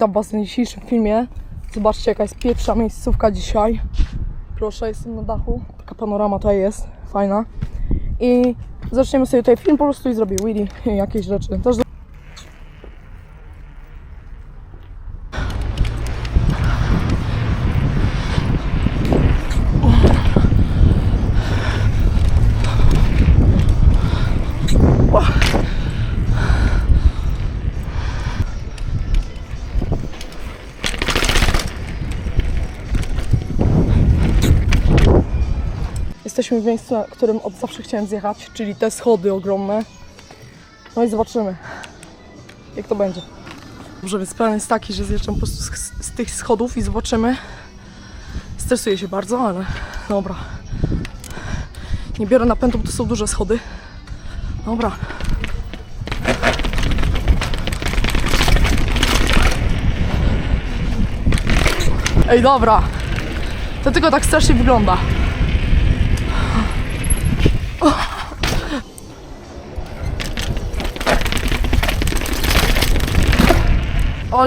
Witam Was na dzisiejszym filmie. Zobaczcie jaka jest pierwsza miejscówka dzisiaj. Proszę, jestem na dachu. Taka panorama tutaj jest, fajna. I zaczniemy sobie tutaj film po prostu i zrobię Willy jakieś rzeczy. Też Jesteśmy w miejscu, na którym od zawsze chciałem zjechać, czyli te schody ogromne. No i zobaczymy, jak to będzie. Dobrze, więc plan jest taki, że zjeżdżam po prostu z, z tych schodów i zobaczymy. Stresuję się bardzo, ale dobra. Nie biorę napędu, bo to są duże schody. Dobra. Ej, dobra. To tylko tak strasznie wygląda.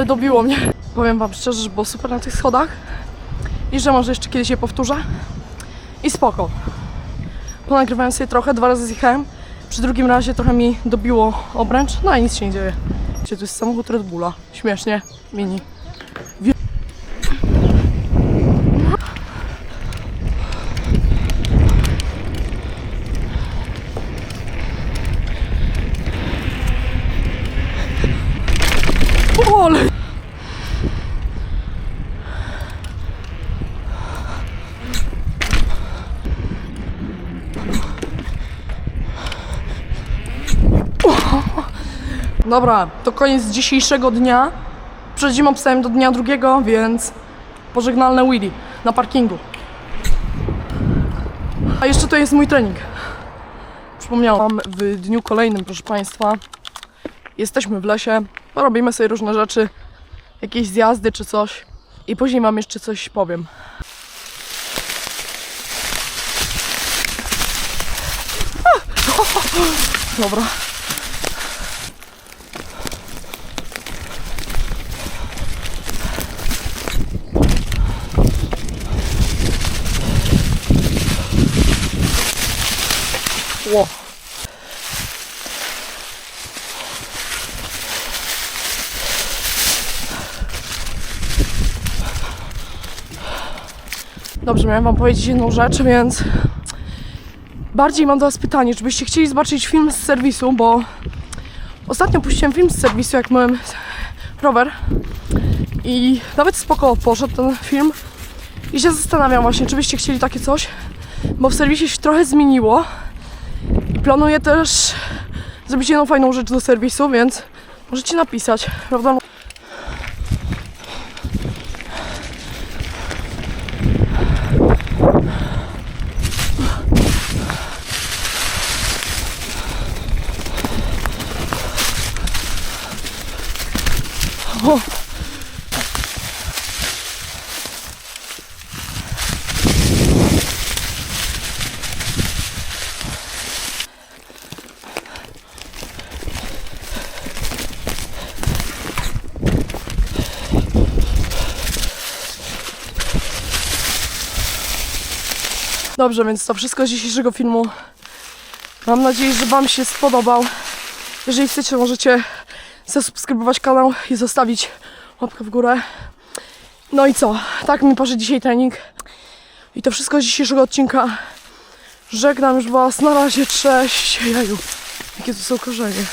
Ale dobiło mnie. Powiem wam szczerze, że było super na tych schodach. I że może jeszcze kiedyś je powtórzę. I spoko. Ponagrywałem sobie trochę, dwa razy zjechałem. Przy drugim razie trochę mi dobiło obręcz, no i nic się nie dzieje. Tu jest samochód Red Bulla. Śmiesznie, mini. Ale... Dobra, to koniec dzisiejszego dnia. Przed zimą obstałem do dnia drugiego, więc pożegnalne Willy na parkingu. A jeszcze to jest mój trening. Przypomniałam w dniu kolejnym, proszę Państwa. Jesteśmy w lesie, robimy sobie różne rzeczy, jakieś zjazdy czy coś. I później Wam jeszcze coś powiem. Dobra. Ło. Dobrze, miałem wam powiedzieć jedną rzecz, więc bardziej mam do was pytanie, czy byście chcieli zobaczyć film z serwisu, bo ostatnio puściłem film z serwisu, jak myłem rower i nawet spoko poszedł ten film i się zastanawiam właśnie, czy byście chcieli takie coś, bo w serwisie się trochę zmieniło i planuję też zrobić jedną fajną rzecz do serwisu, więc możecie napisać, prawda? Dobrze, więc to wszystko z dzisiejszego filmu. Mam nadzieję, że Wam się spodobał. Jeżeli chcecie, możecie zasubskrybować kanał i zostawić łapkę w górę. No i co? Tak mi poszedł dzisiaj trening. I to wszystko z dzisiejszego odcinka. Żegnam już Was. Na razie, cześć. Jeju, jakie tu są korzenie.